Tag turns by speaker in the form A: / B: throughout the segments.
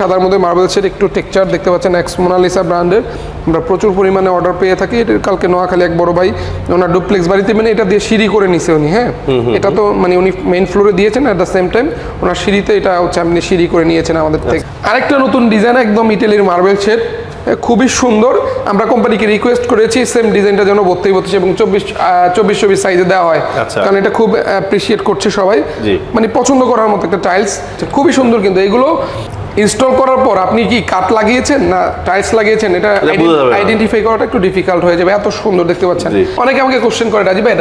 A: সাদার মধ্যে মার্বেল মার্বেলসের একটু টেক্সচার দেখতে পাচ্ছেন এক্স মোনালিসা ব্র্যান্ডের আমরা প্রচুর পরিমাণে অর্ডার পেয়ে থাকি। এটা কালকে নোয়াখালী এক বড় ভাই ওনার ডুপ্লেক্স বাড়িতে মানে এটা দিয়ে সিঁড়ি করে নিছে উনি হ্যাঁ? এটা তো মানে উনি মেইন ফ্লোরে দিয়েছেন অ্যাট দ্য সেম টাইম ওনার সিঁড়িতে এটা হচ্ছে আপনি সিঁড়ি করে নিয়েছেন আমাদের থেকে। আরেকটা নতুন ডিজাইন একদম ইটালির মার্বেল শেড খুবই সুন্দর। আমরা কোম্পানিকে রিকোয়েস্ট করেছি সেম ডিজাইনটা যেন বত্রিশ বত্রিশ এবং চব্বিশ চব্বিশ চব্বিশ সাইজে দেওয়া হয়।
B: আচ্ছা।
A: কারণ এটা খুব অ্যাপ্রিসিয়েট করছে সবাই। মানে পছন্দ করার মতো একটা টাইলস খুবই সুন্দর কিন্তু। এগুলো ইনস্টল করার পর আপনি কি কাঠ লাগিয়েছেন না টাইলস লাগিয়েছেন? এটা
B: এটা।
A: আইডেন্টিফাই করাটা একটু ডিফিকাল্ট হয়ে যাবে। এত সুন্দর দেখতে পাচ্ছেন। অনেকে আমাকে কোশ্চেন করে রাজীব ভাই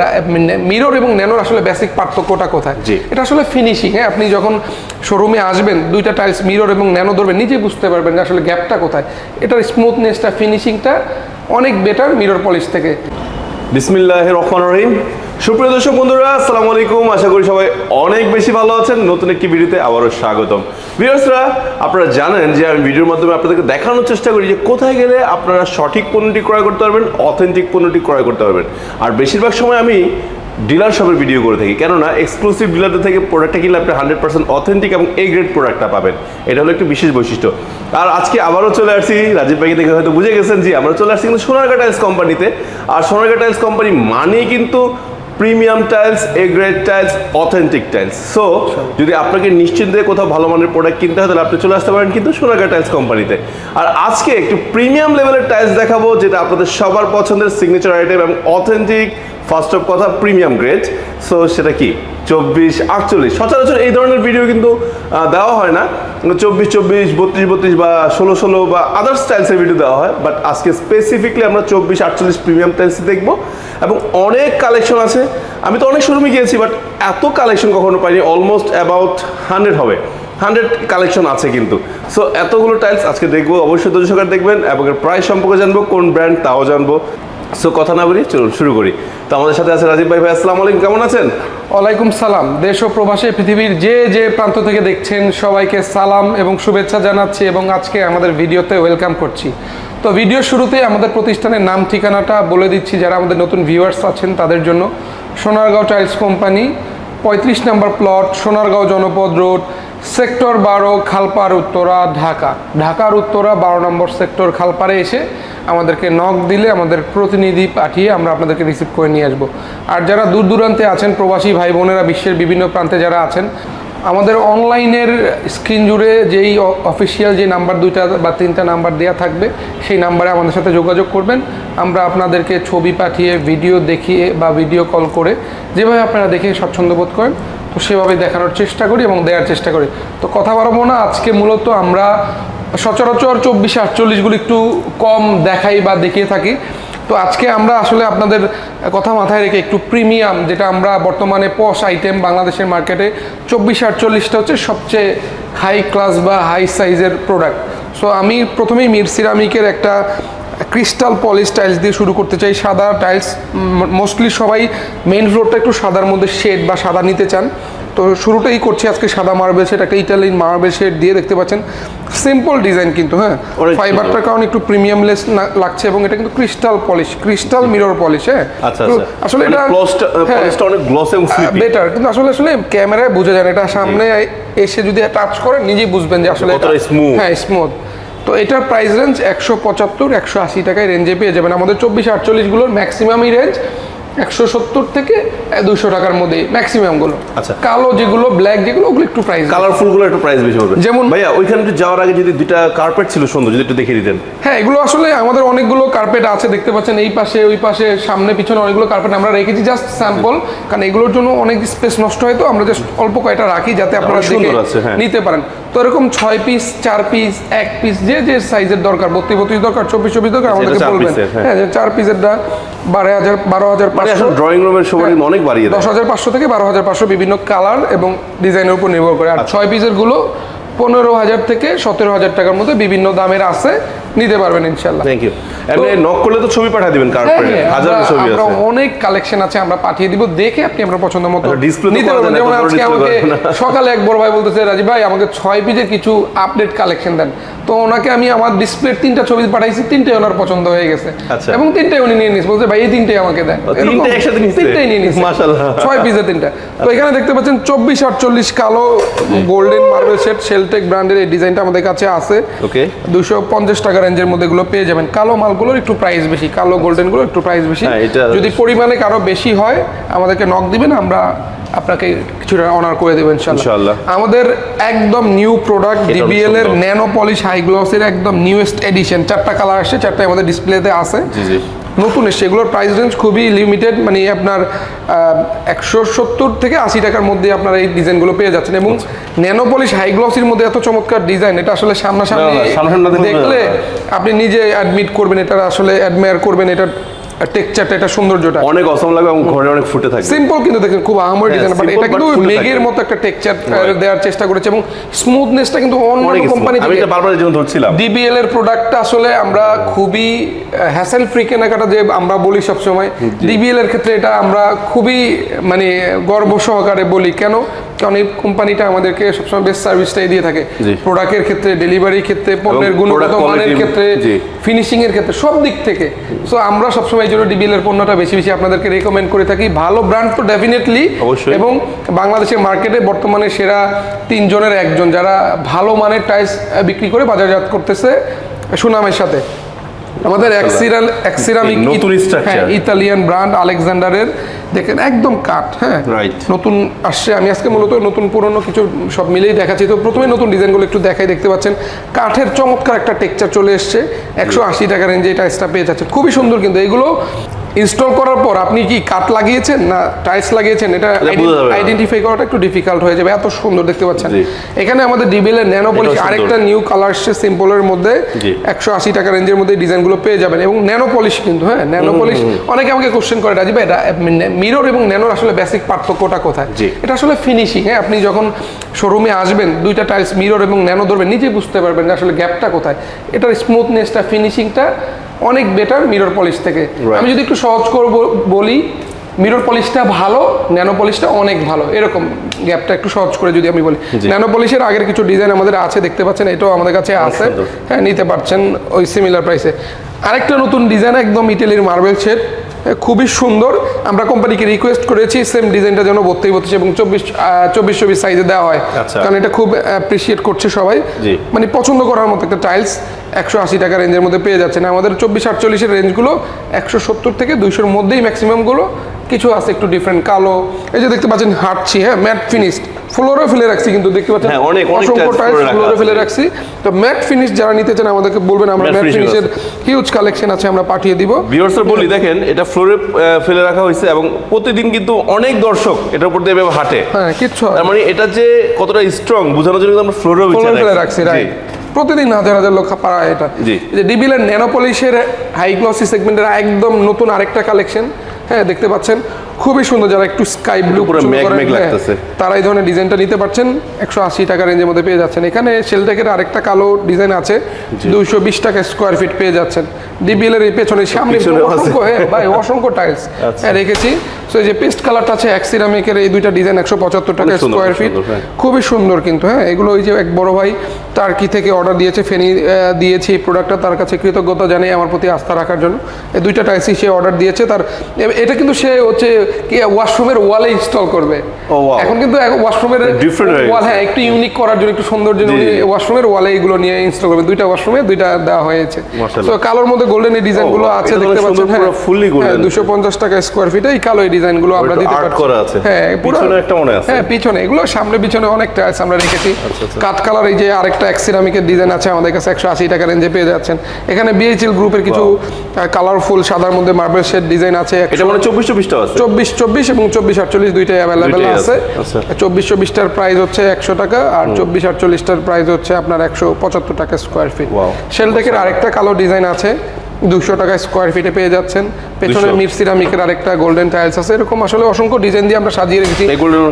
A: মিরর এবং ন্যানোর আসলে বেসিক পার্থক্যটা কোথায়। এটা আসলে ফিনিশিং হ্যাঁ? আপনি যখন শোরুমে আসবেন দুইটা টাইলস মিরর এবং ন্যানো ধরবেন নিজে বুঝতে পারবেন যে আসলে গ্যাপটা কোথায়। এটার স্মুথনেসটা ফিনিশিংটা অনেক বেটার মিরর পলিশ থেকে।
B: বিসমিল্লাহ রহমান রহিম। সুপ্রিয় দর্শক বন্ধুরা, আসসালামু আলাইকুম। আশা করি সবাই অনেক বেশি ভালো আছেন। নতুন একটি ভিডিওতে আবারও স্বাগতম। ভিউয়ার্সরা, আপনারা জানেন যে আমি ভিডিওর মাধ্যমে আপনাদেরকে দেখানোর চেষ্টা করি যে কোথায় গেলে আপনারা সঠিক পণ্যটি ক্রয় করতে পারবেন অথেন্টিক পণ্যটি ক্রয় করতে পারবেন। আর বেশিরভাগ সময় আমি ডিলার শপের ভিডিও করে থাকি। কেননা এক্সক্লুসিভ ডিলারদের থেকে প্রোডাক্টটা কিনলে আপনি হান্ড্রেড পার্সেন্ট অথেন্টিক এবং এ গ্রেড প্রোডাক্টটা পাবেন। এটা হলো একটি বিশেষ বৈশিষ্ট্য। আর আজকে আবারও চলে আসছি। রাজীব ভাইকে দেখে হয়তো বুঝে গেছেন যে আমরা চলে আসছি কিন্তু সোনারগা টাইলস কোম্পানিতে আর সোনারগা টাইলস কোম্পানি মানেই কিন্তু premium tiles A grade tiles authentic tiles. So যদি আপনাকে নিশ্চিন্তে কোথাও ভালো মানের প্রোডাক্ট কিনতে হয়, তাহলে আপনি চলে আসতে পারেন কিন্তু সোনাগা টাইলস কোম্পানিতে আর আজকে একটু প্রিমিয়াম লেভেলের টাইলস দেখাবো, যেটা আপনাদের সবার পছন্দের সিগনেচার আইটেম এবং অথেন্টিক ফার্স্ট অফ কথা প্রিমিয়াম গ্রেড সো সেটা কি? চব্বিশ, আটচল্লিশ। সচরাচর এই ধরনের ভিডিও কিন্তু দেওয়া হয় না। চব্বিশ চব্বিশ, বত্রিশ বত্রিশ বা ষোলো ষোলো বা আদার স্টাইলসের ভিডিও দেওয়া হয়। বাট আজকে স্পেসিফিকলি আমরা চব্বিশ, আটচল্লিশ প্রিমিয়াম টাইলস দেখব। এবং অনেক কালেকশন আছে। আমি তো অনেক শোরুমে গিয়েছি বাট এত কালেকশন কখনো পাইনি। অলমোস্ট অ্যাবাউট হান্ড্রেড হবে। হান্ড্রেড কালেকশন আছে কিন্তু। সো এতগুলো টাইলস আজকে দেখব। অবশ্যই দর্শকরা দেখবেন। এবং এর প্রাইস সম্পর্কে জানব, কোন ব্র্যান্ড তাও জানব। সো কথা না বলি চলুন, শুরু করি। তো আমাদের সাথে আছে রাজীব ভাই। ভাই, আসসালামু আলাইকুম, কেমন আছেন?
A: ওয়ালাইকুম সালাম। দেশ ও প্রবাসে পৃথিবীর যে যে প্রান্ত থেকে দেখছেন, সবাইকে সালাম এবং শুভেচ্ছা জানাচ্ছি এবং আজকে আমাদের ভিডিওতে ওয়েলকাম করছি। তো ভিডিও শুরুতে আমাদের প্রতিষ্ঠানের নাম, ঠিকানাটা বলে দিচ্ছি। যারা আমাদের নতুন ভিউয়ার্স আছেন, তাদের জন্য সোনারগাঁও টাইলস কোম্পানি, পঁয়ত্রিশ নম্বর প্লট, সোনারগাঁও জনপদ রোড, সেক্টর বারো খালপাড় উত্তরা, ঢাকা। ঢাকার উত্তরা, বারো নম্বর সেক্টর খালপাড়ে এসে আমাদেরকে নক দিলে আমাদের প্রতিনিধি পাঠিয়ে আমরা আপনাদেরকে রিসিভ করে নিয়ে আসব। আর যারা দূর দূরান্তে আছেন, প্রবাসী ভাই বোনেরা, বিশ্বের বিভিন্ন প্রান্তে যারা আছেন, আমাদের অনলাইনের স্ক্রিন জুড়ে যেই অফিসিয়াল যে নাম্বার দুইটা বা তিনটা নাম্বার দেওয়া থাকবে, সেই নাম্বারে আমাদের সাথে যোগাযোগ করবেন। আমরা আপনাদেরকে ছবি পাঠিয়ে ভিডিও দেখিয়ে বা ভিডিও কল করে যেভাবে আপনারা দেখে স্বচ্ছন্দ বোধ করেন, তো সেভাবে দেখানোর চেষ্টা করি এবং দেওয়ার চেষ্টা করি। তো কথা বাড়াবো না, আজকে মূলত আমরা সচরাচর চব্বিশে আটচল্লিশগুলো একটু কম দেখাই বা দেখিয়ে থাকি। তো আজকে আমরা আসলে আপনাদের কথা মাথায় রেখে একটু প্রিমিয়াম, যেটা আমরা বর্তমানে পশ আইটেম বাংলাদেশের মার্কেটে চব্বিশ আটচল্লিশটা হচ্ছে সবচেয়ে হাই ক্লাস বা হাই সাইজের প্রোডাক্ট সো আমি প্রথমেই মির সিরামিকের একটা ক্রিস্টাল পলিশ টাইলস দিয়ে শুরু করতে চাই। সাদা টাইলস মোস্টলি সবাই মেইন ফ্লোরটা একটু সাদার মধ্যে শেড বা সাদা নিতে চান। তো শুরুটাই করছি আজকে সাদা মার্বেল শেড একটা ইটালিয়ান মার্বেল শেড দিয়ে দেখতে পাচ্ছেন। সিম্পল ডিজাইন কিন্তু হ্যাঁ? ফাইবারটার কারণে একটু প্রিমিয়াম লেস লাগছে এবং এটা কিন্তু crystal polish crystal mirror polish হ্যাঁ?
B: আচ্ছা আচ্ছা।
A: আসলে
B: মানে
A: এটা
B: gloss-টা-
A: হ্যাঁ,
B: অনেক গ্লস এবং
A: বেটার কিন্তু আসলে আসলে ক্যামেরায় বোঝা যায় না এটা সামনে এসে যদি টাচ করেন নিজেই বুঝবেন যে আসলে। হ্যাঁ স্মুথ তো এটার প্রাইস রেঞ্জ একশো পঁচাত্তর একশো আশি টাকায় রেঞ্জে পেয়ে যাবেন। আমাদের চব্বিশ আটচল্লিশগুলোর ম্যাক্সিমামই রেঞ্জ একশো সত্তর থেকে দুশো টাকার মধ্যে ম্যাক্সিমামগুলো
B: আচ্ছা।
A: কালো যেগুলো ব্ল্যাক যেগুলো ওগুলো একটু প্রাইস
B: কালারফুলগুলো একটু প্রাইস বেশি পড়বে।
A: যেমন-
B: ভাইয়া ওইখানে একটু যাওয়ার আগে যদি দুইটা কার্পেট ছিল সুন্দর যদি একটু দেখিয়ে দিতেন।
A: হ্যাঁ এগুলো আসলে আমাদের অনেকগুলো কার্পেট আছে দেখতে পাচ্ছেন এই পাশে ওই পাশে সামনে পিছনে অনেকগুলো কার্পেট আমরা রেখেছি জাস্ট স্যাম্পল কারণ এগুলোর জন্য অনেক স্পেস নষ্ট হয় তো আমরা জাস্ট অল্প কয়টা রাখি যাতে আপনারা দেখে
B: সুন্দর আছে, হ্যাঁ।
A: নিতে পারেন। তো এরকম ছয় পিস চার পিস এক পিস যে যে সাইজের দরকার বত্রিশ বত্রিশ দরকার চব্বিশ চব্বিশ দরকার
B: এটা
A: আমাদেরকে বলবেন।
B: হ্যাঁ।
A: হ্যাঁ চার পিসেরটা বারো হাজার বারো হাজার
B: মানে এখন ড্রয়িং রুমের
A: হ্যাঁ।
B: অনেক বাড়িয়ে
A: দশ হাজার পাঁচশো থেকে বারো হাজার পাঁচশো বিভিন্ন কালার এবং ডিজাইনের উপর নির্ভর করে আর
B: আচ্ছা।
A: ছয় পিসেরগুলো পনেরো হাজার থেকে সতেরো হাজার টাকার মধ্যে বিভিন্ন দামের আছে নিতে পারবেন
B: থ্যাংক ইউ এমনি নক করলে তো ছবি পাঠিয়ে দিবেন
A: হ্যাঁ,
B: কার্পেট হাজার ছবি আছে।
A: অনেক কালেকশন আছে আমরা পাঠিয়ে দিব দেখে আপনি আপনার পছন্দ মতো
B: আচ্ছা,
A: নিতে পারবেন। যেমন আজকে আমাকে। সকালে এক বড় ভাই বলতেছে রাজীব ভাই আমাকে ছয় কিছু আপডেট কালেকশন দেন। তো ওনাকে আমি আমার ডিসপ্লের তিনটা ছবি পাঠাইছি তিনটাই ওনার পছন্দ হয়ে গেছে।
B: আচ্ছা।
A: এবং তিনটাই উনি নিয়ে নিস বলছে ভাই এই তিনটাই আমাকে দেন? তিনটাই নিয়ে নিস
B: মাশাআল্লাহ।
A: ছয় পিসের তিনটা। তো এখানে দেখতে পাচ্ছেন চব্বিশ আটচল্লিশ কালো গোল্ডেন মার্বেল সেট শেল শেলটেক ব্র্যান্ডের এই ডিজাইনটা আমাদের কাছে আছে।
B: ওকে
A: দুশো পঞ্চাশ টাকা রেঞ্জের মধ্যে গুলো পেয়ে যাবেন। কালো মালগুলোর একটু প্রাইস বেশি কালো গোল্ডেনগুলো একটু প্রাইস বেশি।
B: হ্যাঁ,
A: যদি পরিমাণে কারও বেশি হয় আমাদেরকে নক দিবেন আমরা আপনাকে কিছুটা অনার করে দেবেন
B: ইনশাআল্লাহ।
A: আমাদের একদম নিউ প্রোডাক্ট ডিবিএল এর। ন্যানো পলিশ হাই গ্লসের একদম নিউয়েস্ট এডিশন চারটা কালার আসছে চারটা আমাদের ডিসপ্লেতে আছে। নতুন এসছে। এগুলোর প্রাইস রেঞ্জ খুবই লিমিটেড মানে আপনার একশো সত্তর থেকে আশি টাকার মধ্যে আপনার এই ডিজাইনগুলো পেয়ে যাচ্ছেন এবং ন্যানোপলিশ হাইগ্লসির মধ্যে এত চমৎকার ডিজাইন এটা আসলে সামনাসামনি
B: দেখলে
A: আপনি নিজে অ্যাডমিট করবেন এটা আসলে অ্যাডমায়ার করবেন এটা টেক্সচারটা এটা সৌন্দর্যটা।
B: অনেক অসম লাগবে এবং ঘরে অনেক ফুটে থাকবে।
A: সিম্পল কিন্তু দেখেন খুব আহামরি
B: হ্যাঁ,
A: ডিজাইন বাট এটা কিন্তু মেগের মতো একটা টেক্সচার দেওয়ার চেষ্টা করেছে এবং স্মুথনেসটা কিন্তু অন্য কোম্পানি।
B: আমি এটা বারবার যেমন ধরছিলাম।
A: ডিবিএল এর প্রোডাক্টটা আসলে আমরা খুবই হ্যাসেল ফ্রি কেনাকাটা যে আমরা বলি সবসময় ডিবিএল এর ক্ষেত্রে এটা আমরা খুবই মানে গর্ব সহকারে বলি। কেন? কারণ এই কোম্পানিটা আমাদেরকে সবসময় বেস্ট সার্ভিসটাই দিয়ে থাকে। প্রোডাক্টের ক্ষেত্রে ডেলিভারির ক্ষেত্রে পণ্যের গুণগত মানের ক্ষেত্রে। ফিনিশিং এর ক্ষেত্রে সব দিক থেকে। সো আমরা সবসময় এই জন্য ডিবিএল এর পণ্যটা বেশি বেশি আপনাদেরকে রেকমেন্ড করে থাকি। ভালো ব্র্যান্ড তো ডেফিনেটলি এবং বাংলাদেশের মার্কেটে বর্তমানে সেরা তিনজনের একজন যারা ভালো মানের টাইলস বিক্রি করে বাজারজাত করতেছে সুনামের সাথে। আমাদের অ্যাক্সিরাল এক্সিরামিক
B: এই নতুন স্ট্রাকচার
A: ইতালিয়ান ব্র্যান্ড আলেকজান্ডারের। দেখেন একদম কাট হ্যাঁ।
B: রাইট
A: নতুন আসছে। আমি আজকে মূলত নতুন পুরনো কিছু সব মিলেই দেখাচ্ছি। তো প্রথমে নতুন ডিজাইনগুলো একটু দেখাই দেখতে পাচ্ছেন। কাঠের চমৎকার একটা টেকচার চলে এসছে। একশো আশি টাকা রেঞ্জে এটা এক্সট্রা পেয়ে যাচ্ছে। খুবই সুন্দর কিন্তু। এগুলো ইনস্টল করার পর আপনি কি কাঠ লাগিয়েছেন না টাইলস লাগিয়েছেন? এটা আইডেন্টিফাই করাটা একটু ডিফিকাল্ট হয়ে যাবে। এত সুন্দর দেখতে পাচ্ছেন। এখানে আমাদের ডিবিএল এর ন্যানো পলিশ আরেকটা নিউ কালার আসছে সিম্পলের মধ্যে। একশো আশি টাকা রেঞ্জের মধ্যে ডিজাইনগুলো পেয়ে যাবেন। এবং ন্যানো পলিশ কিন্তু হ্যাঁ? ন্যানো পলিশ অনেকে আমাকে কোশ্চেন করে রাজীব এটা মিরর এবং ন্যানোর আসলে বেসিক পার্থক্যটা কোথায়। এটা আসলে ফিনিশিং হ্যাঁ? আপনি যখন শোরুমে আসবেন দুইটা টাইলস মিরর এবং ন্যানো ধরবেন নিজেই বুঝতে পারবেন যে আসলে গ্যাপটা কোথায়। এটার স্মুথনেসটা ফিনিশিংটা অনেক বেটার মিরর পলিশ থেকে। আমি যদি একটু সহজ করব বলি মিরর পলিশটা ভালো ন্যানো পলিশটা অনেক ভালো। এরকম গ্যাপটা একটু সহজ করে যদি আমি বলি। ন্যানো পলিশের আগের কিছু ডিজাইন আমাদের আছে দেখতে পাচ্ছেন এটাও আমাদের কাছে আছে। হ্যাঁ নিতে পারছেন ওই সিমিলার প্রাইসে আরেকটা নতুন ডিজাইন একদম ইটালির মার্বেল সেট খুবই সুন্দর। আমরা কোম্পানিকে রিকোয়েস্ট করেছি সেম ডিজাইনটা যেন বত্রিশ বত্রিশ এবং চব্বিশ চব্বিশ চব্বিশ সাইজে দেওয়া হয়।
B: আচ্ছা।
A: কারণ এটা খুব অ্যাপ্রিসিয়েট করছে সবাই। মানে পছন্দ করার মতো একটা টাইলস একশো আশি টাকা রেঞ্জের মধ্যে পেয়ে যাচ্ছেন। আমাদের চব্বিশ আটচল্লিশের রেঞ্জগুলো একশো সত্তর থেকে দুইশোর মধ্যেই ম্যাক্সিমামগুলো কিছু আছে একটু ডিফারেন্ট কালো। এই যে দেখতে পাচ্ছেন হাঁটছি হ্যাঁ ম্যাট ফিনিশড ফ্লোরে ফেলে রাখছি কিন্তু দেখতে পাচ্ছেন।
B: হ্যাঁ, অনেক-
A: অসংখ্য টাইলস ফ্লোরে ফেলে রাখছি। তো ম্যাট ফিনিশ যারা নিতে চান আমাদেরকে বলবেন আমরা ম্যাট ফিনিশের হিউজ কালেকশন আছে। আমরা পাঠিয়ে দিব।
B: ভিউয়ার্সরা বলি দেখেন এটা ফ্লোরে ফেলে রাখা হয়েছে এবং প্রতিদিন কিন্তু অনেক দর্শক এটার উপর দিয়ে হাঁটে।
A: হ্যাঁ কিচ্ছু।
B: মানে এটা যে কতটা স্ট্রং বোঝানোর জন্য আমরা ফ্লোরে
A: ফেলে রাখছি। রাইট প্রতিদিন হাজার হাজার লোক পাড়ায় এটা। যে ডিবিলের ন্যানোপলিশের হাই গ্লসি সেগমেন্টের একদম নতুন আরেকটা কালেকশন হ্যাঁ দেখতে পাচ্ছেন খুবই সুন্দর যারা একটু স্কাই ব্লু
B: পুরো মেঘ মেঘ লাগতেছে।
A: তারা এই ধরনের ডিজাইনটা নিতে পারছেন। একশো আশি টাকা রেঞ্জের মধ্যে পেয়ে যাচ্ছেন। এখানে শেলটেকের আরেকটা কালো ডিজাইন আছে দুইশো বিশ টাকা স্কোয়ার ফিট পেয়ে যাচ্ছেন। ডিবিএল এর এই পেছনে সামনে অসংখ্য হ্যাঁ ভাই অসংখ্য টাইলস
B: আচ্ছা।
A: হ্যাঁ রেখেছি। সো এই যে পেস্ট কালারটা আছে অ্যাক্সিরামিকের এই দুইটা ডিজাইন একশো পঁচাত্তর টাকা স্কোয়ার ফিট
B: হ্যাঁ।
A: খুবই সুন্দর কিন্তু হ্যাঁ এগুলো ওই যে এক বড় ভাই টার্কি থেকে অর্ডার দিয়েছে ফেনি দিয়েছে এই প্রোডাক্টটা তার কাছে কৃতজ্ঞতা জানাই আমার প্রতি আস্থা রাখার জন্য। এই দুইটা টাইসই সে অর্ডার দিয়েছে। তার এটা কিন্তু সে হচ্ছে কি ওয়াশরুমের ওয়ালে ইনস্টল করবে। এখন কিন্তু ওয়াশরুমের ওয়াল হ্যাঁ একটু ইউনিক করার জন্য একটু সৌন্দর্য
B: জি, জি।
A: ওয়াশরুমের ওয়ালে এগুলো নিয়ে ইনস্টল করবে। দুইটা ওয়াশরুমে দুইটা দেওয়া হয়েছে। তো কালোর মধ্যে গোল্ডেন এই ডিজাইনগুলো
B: wow,
A: আছে দেখতে পাচ্ছেন
B: সুন্দর, পুরো fully golden।
A: দুশো টাকা স্কোয়ার ফিট এই কালো এই ডিজাইনগুলো আমরা দিতে পারছি।
B: করা আছে।
A: হ্যাঁ
B: পিছনে একটা মনে আছে।
A: হ্যাঁ পিছনে। এগুলো সামনে পিছনে অনেকটা আছে আমরা রেখেছি।
B: আচ্ছা, আচ্ছা।
A: কাঠ কালার এই যে আরেকটা এক্সিরামিকের ডিজাইন আছে আমাদের কাছে একশো আশি টাকা রেঞ্জে পেয়ে যাচ্ছেন। এখানে বিএইচএল গ্রুপের কিছু কালারফুল সাদার মধ্যে মার্বেল শেড ডিজাইন আছে
B: এটা মানে চব্বিশ চব্বিশটা আছে?
A: চব্বিশ চব্বিশ এবং চব্বিশ আটচল্লিশ দুইটাই অ্যাভেলেবেল আছে।
B: আছে, আচ্ছা।
A: চব্বিশ চব্বিশটার প্রাইস হচ্ছে একশো টাকা আর চব্বিশ আটচল্লিশটার প্রাইস হচ্ছে আপনার একশো পঁচাত্তর টাকা স্কোয়ার ফিট
B: শেল
A: ডেকের আরেকটা কালো ডিজাইন আছে। দুশো টাকা স্কোয়ার ফিটে পেয়ে যাচ্ছেন। পেছনে
B: 200
A: মির সিরামিকের আরেকটা গোল্ডেন টাইলস আছে। এরকম আসলে অসংখ্য ডিজাইন দিয়ে আমরা সাজিয়ে রেখেছি।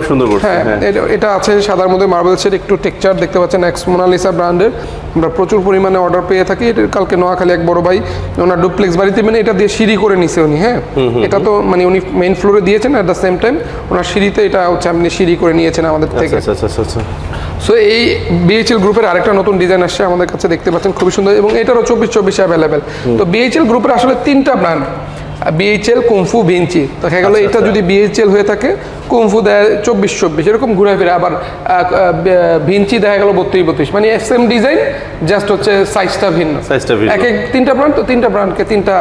B: সুন্দর
A: হ্যাঁ
B: হ্যাঁ।
A: এটা- আছে সাদার মধ্যে মার্বেল সেট একটু টেক্সচার দেখতে পাচ্ছেন এক্স মোনালিসা ব্র্যান্ডের আমরা প্রচুর পরিমাণে অর্ডার পেয়ে থাকি। কালকে নোয়াখালী এক বড় ভাই ওনার ডুপ্লেক্স বাড়িতে মানে এটা দিয়ে সিঁড়ি করে নিছে উনি হ্যাঁ। এটা তো মানে উনি মেইন ফ্লোরে দিয়েছেন অ্যাট দ্য সেম টাইম ওনার সিঁড়িতে এটা হচ্ছে আপনি সিঁড়ি করে নিয়েছেন আমাদের থেকে।
B: আচ্ছা আচ্ছা আচ্ছা আচ্ছা।
A: সো এই বিএইচএল গ্রুপের আরেকটা নতুন ডিজাইন আসছে আমাদের কাছে দেখতে পাচ্ছেন খুবই সুন্দর এবং এটারও চব্বিশ চব্বিশ অ্যাভেলেবেল তো বিএইচএল গ্রুপের আসলে তিনটা ব্র্যান্ড বিএইচএল কুমফু ভিঞ্চি তো দেখা গেলো
B: আচ্ছা,
A: এটা
B: আচ্ছা।
A: যদি বিএইচএল হয়ে থাকে কুমফু দেয় চব্বিশ চব্বিশ এরকম ঘুরে ফিরে। আবার ভিঞ্চি দেখা গেল বত্রিশ বত্রিশ। মানে সেম ডিজাইন জাস্ট হচ্ছে সাইজটা ভিন্ন।
B: Size-টা ভিন্ন।
A: এক এক তিনটা ব্র্যান্ড তো তিনটা ব্র্যান্ডকে তিনটা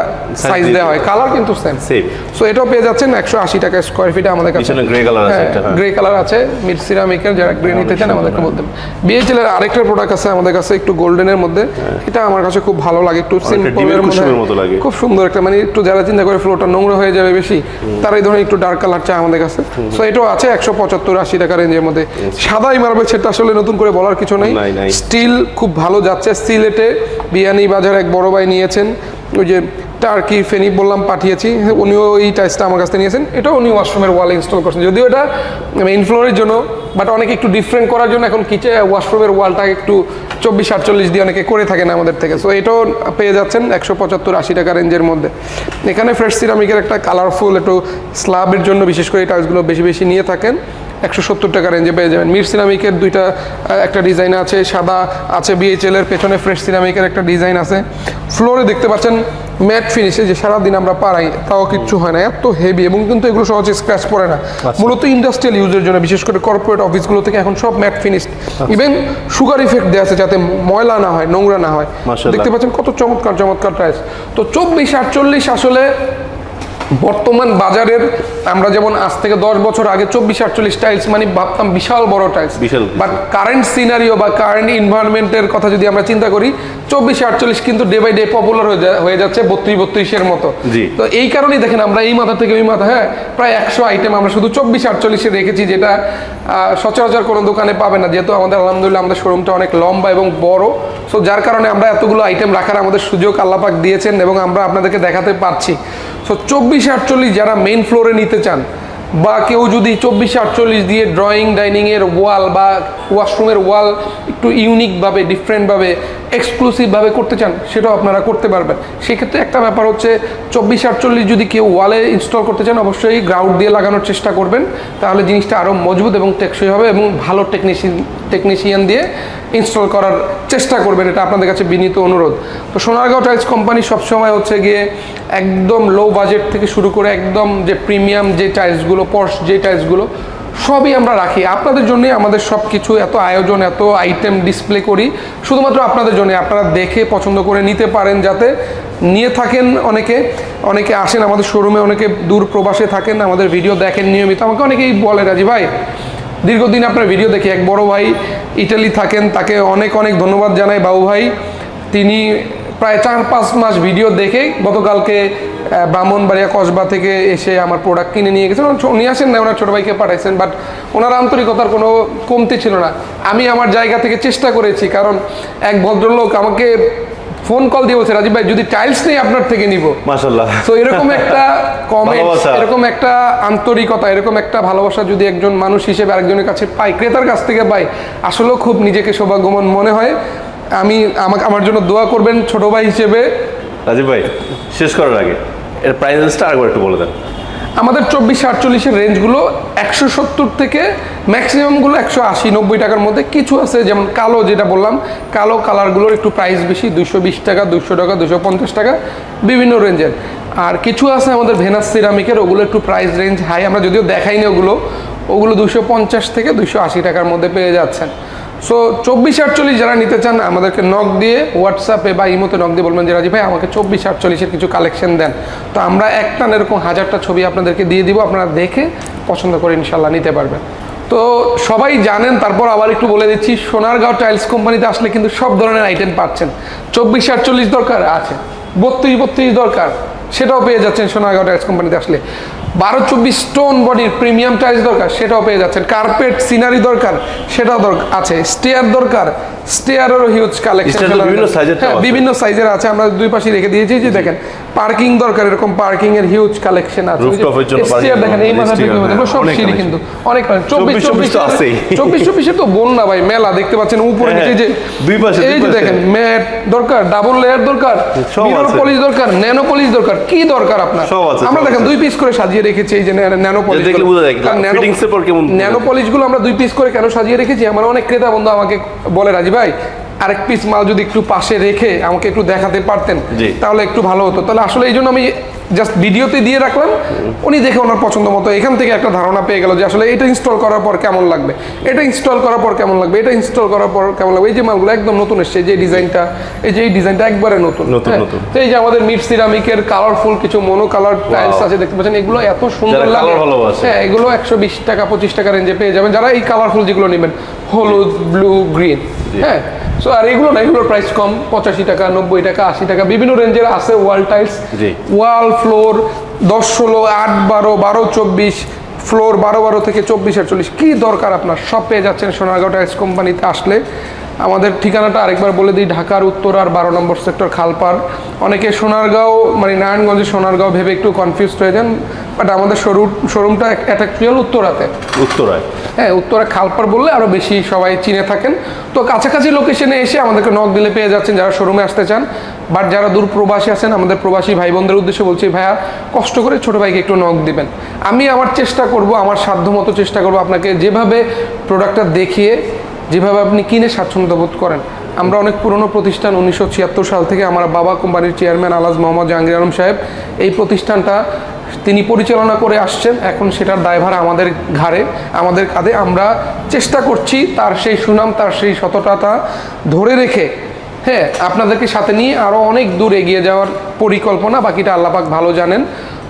A: সাইজ দেওয়া হয়। কালার কিন্তু সেম
B: Same।
A: সো এটাও পেয়ে যাচ্ছেন একশো আশি টাকা স্কোয়ার ফিটে আমাদের কাছে।
B: grey colour আছে একটা, হ্যাঁ।
A: গ্রে কালার আছে। মিড সিরামিকের যারা গ্রে নিতে চান আমাদেরকে বলতে বিএইচএল এর আরেকটা প্রোডাক্ট আছে আমাদের কাছে একটু গোল্ডেনের মধ্যে। এটা আমার কাছে খুব ভালো লাগে একটু সিম্পল
B: ডিমের মতো
A: খুব সুন্দর একটা মানে একটু যারা চিন্তা করে ফ্লোরটা নোংরা হয়ে যাবে বেশি তারা এই ধরনের একটু ডার্ক কালার চায় আমাদের কাছে। সো এটাও আছে একশো পঁচাত্তর আশি টাকা রেঞ্জের মধ্যে। সাদাই মার্বেল সেটা আসলে নতুন করে বলার কিছু নেই। স্টিল খুব ভালো যাচ্ছে। সিলেটে বিয়ানি বাজার এক বড় ভাই নিয়েছেন। ওই যে টার্কি ফেনি বললাম, পাঠিয়েছি। উনিও এই টাইসটা আমার কাছ থেকে নিয়েছেন। এটাও উনি ওয়াশরুমের ওয়ালে ইনস্টল করছেন। যদিও এটা মেইন ফ্লোরের জন্য বাট অনেকে একটু ডিফারেন্ট করার জন্য এখন কিচে ওয়াশরুমের ওয়ালটা একটু চব্বিশ আটচল্লিশ দিয়ে অনেকে করে থাকেন আমাদের থেকে। সো এটাও পেয়ে যাচ্ছেন একশো পঁচাত্তর আশি টাকা রেঞ্জের মধ্যে। এখানে ফ্রেশ সিরামিকের একটা কালারফুল একটু স্লাবের জন্য বিশেষ করে এই টাইলসগুলো বেশি বেশি নিয়ে থাকেন। একশো সত্তর টাকা রেঞ্জে পেয়ে যাবেন। মির সিরামিকের দুইটা একটা ডিজাইন আছে, সাদা আছে বিএইচএল এর পেছনে ফ্রেশ সিরামিকের একটা ডিজাইন আছে। ফ্লোরে দেখতে পাচ্ছেন ম্যাট ফিনিশে যে সারাদিন আমরা পারাই তাও কিচ্ছু হয় না। এত হেভি এবং কিন্তু এগুলো সহজে স্ক্র্যাচ পড়ে না। মূলত ইন্ডাস্ট্রিয়াল ইউজের জন্য বিশেষ করে কর্পোরেট অফিসগুলো থেকে এখন সব matt finish even sugar effect দেওয়া আছে যাতে ময়লা না হয় নোংরা না হয়। দেখতে পাচ্ছেন কত চমৎকার চমৎকার টাইস তো চব্বিশ আটচল্লিশ আসলে বর্তমান বাজারের আমরা যেমন আজ থেকে দশ বছর আগে চব্বিশ আটচল্লিশ টাইলস মানে ভাবতাম বিশাল বড় টাইলস
B: বিশাল
A: বাট কারেন্ট সিনারিও বা কারেন্ট ইনভায়রনমেন্টের কথা যদি আমরা চিন্তা করি চব্বিশ আটচল্লিশ কিন্তু ডে বাই ডে পপুলার হয়ে যাচ্ছে বত্রিশ বত্রিশের মতো। তো এই কারণেই দেখেন আমরা এই মাথা থেকে ওই মাথা হ্যাঁ প্রায় একশো আইটেম আমরা শুধু চব্বিশ আটচল্লিশে রেখেছি যেটা সচরাচর কোনো দোকানে পাবে না। যেহেতু আমাদের আলহামদুলিল্লাহ আমাদের শোরুমটা অনেক লম্বা এবং বড়। সো যার কারণে আমরা এতগুলো আইটেম রাখার আমাদের সুযোগ আল্লাপাক দিয়েছেন এবং আমরা আপনাদেরকে দেখাতে পারছি। সো চব্বিশ আটচল্লিশ যারা মেন ফ্লোরে নিতে চান, বা কেউ যদি চব্বিশ আটচল্লিশ দিয়ে ড্রয়িং ডাইনিংয়ের ওয়াল বা ওয়াশরুমের ওয়াল একটু ইউনিকভাবে ডিফারেন্টভাবে এক্সক্লুসিভভাবে করতে চান, সেটাও আপনারা করতে পারবেন। সেক্ষেত্রে একটা ব্যাপার হচ্ছে, চব্বিশ আটচল্লিশ যদি কেউ ওয়ালে ইনস্টল করতে চান, অবশ্যই গ্রাউড দিয়ে লাগানোর চেষ্টা করবেন। তাহলে জিনিসটা আরও মজবুত এবং টেকসই হবে এবং ভালো টেকনিশিয়ান টেকনিশিয়ান দিয়ে ইনস্টল করার চেষ্টা করবেন, এটা আপনাদের কাছে বিনীত অনুরোধ। তো সোনারগাঁও টাইলস কোম্পানি সবসময় হচ্ছে গিয়ে একদম লো বাজেট থেকে শুরু করে একদম যে প্রিমিয়াম যে টাইলসগুলো পর্স যে টাইলসগুলো সবই আমরা রাখি। আপনাদের জন্যই আমাদের সব কিছু এত আয়োজন, এত আইটেম ডিসপ্লে করি। শুধুমাত্র আপনাদের জন্য আপনারা দেখে পছন্দ করে নিতে পারেন যাতে নিয়ে থাকেন অনেকে। অনেকে আসেন আমাদের শোরুমে অনেকে দূর প্রবাসে থাকেন, আমাদের ভিডিও দেখেন নিয়মিত। আমাকে অনেকেই বলে রাজি ভাই, দীর্ঘদিন আপনার ভিডিও দেখি। এক বড় ভাই ইটালি থাকেন, তাকে অনেক অনেক ধন্যবাদ জানাই। বাবু ভাই, তিনি প্রায় চার পাঁচ মাস ভিডিও দেখে গতকালকে ব্রাহ্মণবাড়িয়া কসবা থেকে এসে আমার প্রোডাক্ট কিনে নিয়ে গেছেন নিয়ে আসেন না ওনার ছোটো ভাইকে পাঠাইছেন বাট ওনার আন্তরিকতার কোনো কমতি ছিল না। আমি আমার জায়গা থেকে চেষ্টা করেছি কারণ এক ভদ্রলোক আমাকে ফোন কল দিয়ে বলছে রাজীব ভাই যদি টাইলস নেই আপনার থেকে নিব।
B: মাশাল্লাহ
A: তো এরকম একটা কমেন্ট এরকম একটা আন্তরিকতা এরকম একটা ভালোবাসা যদি একজন মানুষ হিসেবে আরেকজনের কাছে পাই ক্রেতার কাছ থেকে পাই আসলেও খুব নিজেকে সৌভাগ্যবান মনে হয়। আমি আমাকে আমার জন্য দোয়া করবেন ছোট ভাই হিসেবে।
B: রাজীব ভাই শেষ করার আগে এর প্রাইসটা আরেকবার একটু বলে দেন।
A: আমাদের চব্বিশ আটচল্লিশের রেঞ্জগুলো একশো সত্তর থেকে ম্যাক্সিমামগুলো একশো আশি নব্বই টাকার মধ্যে কিছু আছে যেমন কালো যেটা বললাম কালো কালারগুলোর একটু প্রাইস বেশি দুশো বিশ টাকা দুশো টাকা দুশো পঞ্চাশ টাকা বিভিন্ন রেঞ্জের আর কিছু আছে আমাদের ভেনাস সিরামিকের ওগুলো একটু প্রাইস রেঞ্জ হাই আমরা যদিও দেখাইনি ওগুলো ওগুলো দুশো পঞ্চাশ থেকে দুশো আশি টাকার মধ্যে পেয়ে যাচ্ছেন। সো চব্বিশ আটচল্লিশ যারা নিতে চান, আমাদেরকে নক দিয়ে হোয়াটসঅ্যাপে বা ইমোতে নক দিয়ে বলবেন যে রাজি ভাই, আমাকে চব্বিশ আটচল্লিশের কিছু কালেকশন দেন। তো আমরা একটা না এরকম হাজারটা ছবি আপনাদেরকে দিয়ে দিব, আপনারা দেখে পছন্দ করে ইনশাল্লাহ নিতে পারবেন। তো সবাই জানেন, তারপর আবার একটু বলে দিচ্ছি, সোনারগাঁও টাইলস কোম্পানিতে আসলে কিন্তু সব ধরনের আইটেম পাচ্ছেন। চব্বিশ আটচল্লিশ দরকার আছে, বত্রিশ বত্রিশ দরকার। সেটাও পেয়ে যাচ্ছেন সোনারগাঁও টাইলস কোম্পানিতে আসলে। বারো চব্বিশ স্টোন বডির প্রিমিয়াম টাইলস দরকার সেটাও পেয়ে যাচ্ছেন। কার্পেট সিনারি দরকার সেটাও দরকার আছে। স্টেয়ার দরকার স্টেয়ারেরও হিউজ কালেকশন
B: Stair বিভিন্ন
A: সাইজের আছে। আমরা দুই পাশে রেখে দিয়েছি যে দেখেন পার্কিং দরকার এরকম পার্কিং এর হিউজ কালেকশন আছে। স্টেয়ার দেখেন এই মাথা থেকে
B: stair,
A: সব
B: অনেক
A: সিঁড়ি কিন্তু অনেক চব্বিশ
B: 24
A: চব্বিশ
B: তো আছেই।
A: চব্বিশ চব্বিশের তো বন্যা ভাই মেলা দেখতে পাচ্ছেন উপরে
B: হ্যাঁ,
A: নিচে যে
B: দুই পাশে,
A: এই যে দেখেন ম্যাট দরকার ডাবল লেয়ার দরকার মিরর। পলিশ দরকার ন্যানো পলিশ দরকার কি দরকার আপনার? আমরা দেখেন দুই পিস করে সাজিয়ে রেখেছি এই যে ন্যানো পলিশ
B: দেখলে বোঝা যায় কেমন
A: ন্যানো পলিশগুলো আমরা দুই পিস করে কেন সাজিয়ে রেখেছি? আমার অনেক ক্রেতা বন্ধু আমাকে বলে রাজি ভাই আরেক পিস মাল যদি একটু পাশে রেখে আমাকে একটু দেখাতে পারতেন। তাহলে একটু ভালো হতো। তাহলে আসলে এই জন্য আমি জাস্ট ভিডিওতে দিয়ে রাখলাম। উনি দেখে ওনার পছন্দ মতো এখান থেকে একটা ধারণা পেয়ে গেল যে আসলে এটা ইনস্টল করার পর কেমন লাগবে। এটা ইনস্টল করার পর কেমন লাগবে এটা ইনস্টল করার পর কেমন লাগবে। এই যে মালগুলো একদম নতুন এসছে যে ডিজাইনটা এই যে এই ডিজাইনটা একবারে নতুন।
B: নতুন,
A: হ্যাঁ? তো এই যে আমাদের মিড সিরামিকের কালারফুল কিছু মনো কালার টাইলস আছে দেখতে পাচ্ছেন এগুলো এত সুন্দর লাগে। হ্যাঁ এগুলো একশো বিশ টাকা পঁচিশ টাকা রেঞ্জে পেয়ে যাবেন। যারা এই কালারফুল যেগুলো নেবেন হলুদ ব্লু গ্রিন হ্যাঁ? সো আর এগুলো না এগুলোর প্রাইস কম পঁচাশি টাকা নব্বই টাকা আশি টাকা বিভিন্ন রেঞ্জের আছে ওয়াল টাইলস। ওয়াল ফ্লোর দশ ষোলো আট বারো বারো চব্বিশ ফ্লোর বারো বারো থেকে চব্বিশ আটচল্লিশ কী দরকার আপনার? সব পেয়ে যাচ্ছেন সোনারগাঁও টাইলস কোম্পানিতে আসলে। আমাদের ঠিকানাটা আরেকবার বলে দিই ঢাকার উত্তর আর বারো নম্বর সেক্টর খালপাড়। অনেকে সোনারগাঁও মানে নারায়ণগঞ্জে সোনারগাঁও ভেবে একটু কনফিউজড হয়ে যান বাট আমাদের শোরুম শোরুমটা অ্যাট্যাকচুয়াল উত্তরাতে।
B: উত্তরায়।
A: হ্যাঁ উত্তরা খালপার বললে আরও বেশি সবাই চিনে থাকেন। তো কাছাকাছি লোকেশনে এসে আমাদেরকে নক দিলে পেয়ে যাচ্ছেন যারা শোরুমে আসতে চান। বাট যারা দূর প্রবাসী আছেন আমাদের প্রবাসী ভাই বোনদের উদ্দেশ্যে বলছি ভাইয়া কষ্ট করে ছোট ভাইকে একটু নক দিবেন। আমি আমার চেষ্টা করব আমার সাধ্য মতো চেষ্টা করব আপনাকে যেভাবে প্রোডাক্টটা দেখিয়ে যেভাবে আপনি কিনে স্বাচ্ছন্দ্য বোধ করেন। আমরা অনেক পুরনো প্রতিষ্ঠান উনিশশো ছিয়াত্তর সাল থেকে আমার বাবা কোম্পানির চেয়ারম্যান আলাজ মোহাম্মদ জাহাঙ্গীর আলম সাহেব, এই প্রতিষ্ঠানটা তিনি পরিচালনা করে আসছেন। এখন সেটার দায়ভার আমাদের ঘাড়ে, আমাদের কাঁধে। আমরা চেষ্টা করছি তার সেই সুনাম, তার সেই সততাটা ধরে রেখে হ্যাঁ আপনাদেরকে সাথে নিয়ে আরও অনেক দূর এগিয়ে যাওয়ার পরিকল্পনা। বাকিটা আল্লাপাক ভালো জানেন।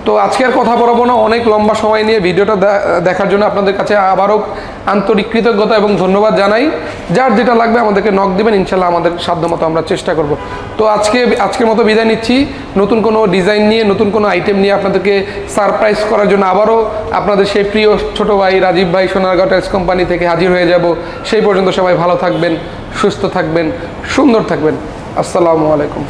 A: তো আজকে আর কথা বলব না, অনেক লম্বা সময় নিয়ে ভিডিওটা দেখার জন্য আপনাদের কাছে আবারও আন্তরিক কৃতজ্ঞতা এবং ধন্যবাদ জানাই। যার যেটা লাগবে আমাদেরকে নক দেবেন, ইনশাল্লাহ আমাদের সাধ্যমতো আমরা চেষ্টা করব। তো আজকে, আজকের মতো বিদায় নিচ্ছি। নতুন কোনো ডিজাইন নিয়ে, নতুন কোনো আইটেম নিয়ে আপনাদেরকে সারপ্রাইজ করার জন্য আবারও আপনাদের সেই প্রিয় ছোট ভাই রাজীব ভাই, সোনারগাঁও টাইলস কোম্পানি থেকে হাজির হয়ে যাব। সেই পর্যন্ত সবাই ভালো থাকবেন, সুস্থ থাকবেন, সুন্দর থাকবেন। আসসালামু আলাইকুম।